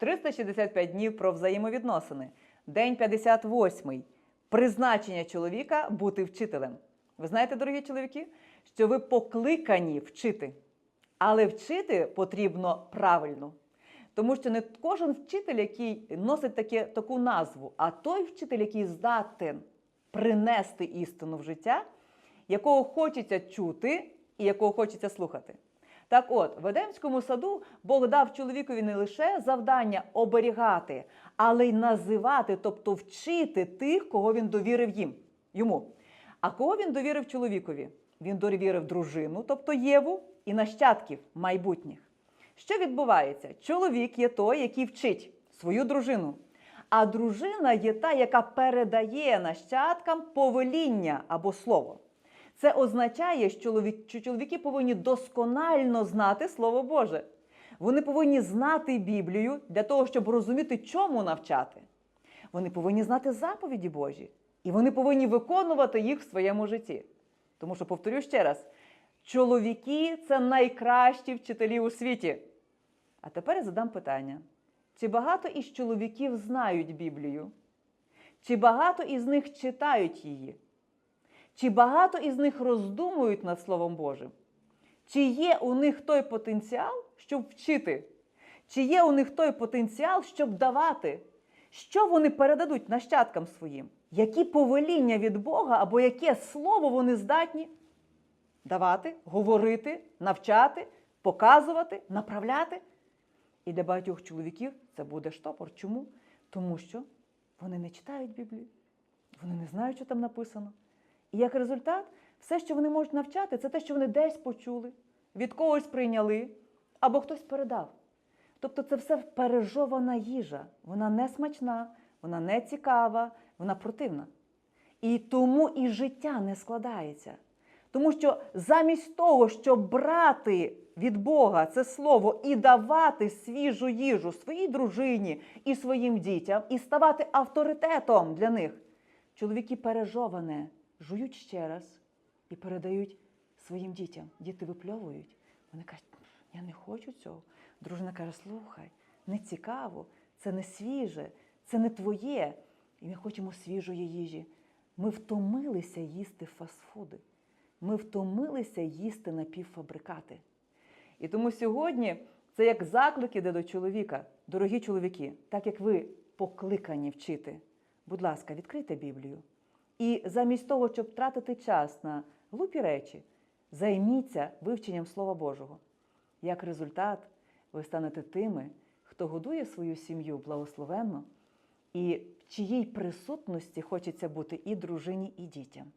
365 днів про взаємовідносини. День 58. Призначення чоловіка бути вчителем. Ви знаєте, дорогі чоловіки, що ви покликані вчити. Але вчити потрібно правильно. Тому що не кожен вчитель, який носить таке, таку назву, а той вчитель, який здатен принести істину в життя, якого хочеться чути і якого хочеться слухати. Так от, в Едемському саду Бог дав чоловікові не лише завдання оберігати, але й називати, тобто вчити тих, кого він довірив їм, йому. А кого він довірив чоловікові? Він довірив дружину, тобто Єву, і нащадків майбутніх. Що відбувається? Чоловік є той, який вчить свою дружину. А дружина є та, яка передає нащадкам повеління або слово. Це означає, що чоловіки повинні досконально знати Слово Боже. Вони повинні знати Біблію для того, щоб розуміти, чому навчати. Вони повинні знати заповіді Божі, і вони повинні виконувати їх в своєму житті. Тому що, повторю ще раз: чоловіки це найкращі вчителі у світі. А тепер я задам питання: чи багато із чоловіків знають Біблію? Чи багато із них читають її? Чи багато із них роздумують над Словом Божим? Чи є у них той потенціал, щоб вчити? Чи є у них той потенціал, щоб давати? Що вони передадуть нащадкам своїм? Які повеління від Бога або яке слово вони здатні давати, говорити, навчати, показувати, направляти? І для багатьох чоловіків це буде штопор. Чому? Тому що вони не читають Біблію, вони не знають, що там написано. І як результат, все, що вони можуть навчати, це те, що вони десь почули, від когось прийняли або хтось передав. Тобто це все пережована їжа. Вона не смачна, вона не цікава, вона противна. І тому і життя не складається. Тому що замість того, щоб брати від Бога це слово і давати свіжу їжу своїй дружині і своїм дітям, і ставати авторитетом для них, чоловіки пережоване жують ще раз і передають своїм дітям. Діти випльовують. Вони кажуть, я не хочу цього. Дружина каже: слухай, не цікаво, це не свіже, це не твоє. І ми хочемо свіжої їжі. Ми втомилися їсти фастфуди. Ми втомилися їсти напівфабрикати. І тому сьогодні це як заклик іде до чоловіка. Дорогі чоловіки, так як ви покликані вчити, будь ласка, відкрийте Біблію. І замість того, щоб тратити час на глупі речі, займіться вивченням Слова Божого. Як результат, ви станете тими, хто годує свою сім'ю благословенно і в чиїй присутності хочеться бути і дружині, і дітям.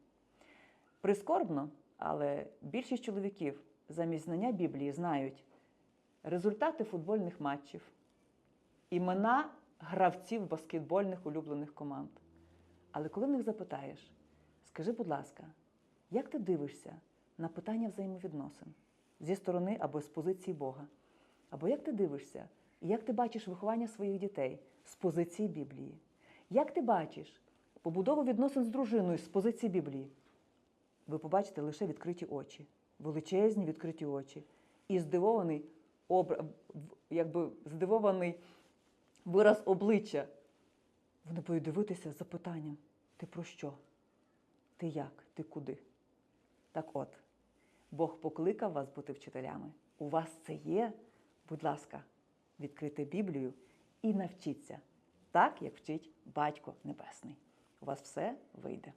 Прискорбно, але більшість чоловіків замість знання Біблії знають результати футбольних матчів, імена гравців баскетбольних улюблених команд. Але коли в них запитаєш, скажи, будь ласка, як ти дивишся на питання взаємовідносин зі сторони або з позиції Бога? Або як ти дивишся, і як ти бачиш виховання своїх дітей з позиції Біблії? Як ти бачиш побудову відносин з дружиною з позиції Біблії? Ви побачите лише відкриті очі, величезні відкриті очі. І здивований, обра... якби здивований вираз обличчя. Вони будуть дивитися з запитанням: ти про що? Ти як? Ти куди? Так от, Бог покликав вас бути вчителями. У вас це є. Будь ласка, відкрити Біблію і навчіться так, як вчить Батько Небесний. У вас все вийде.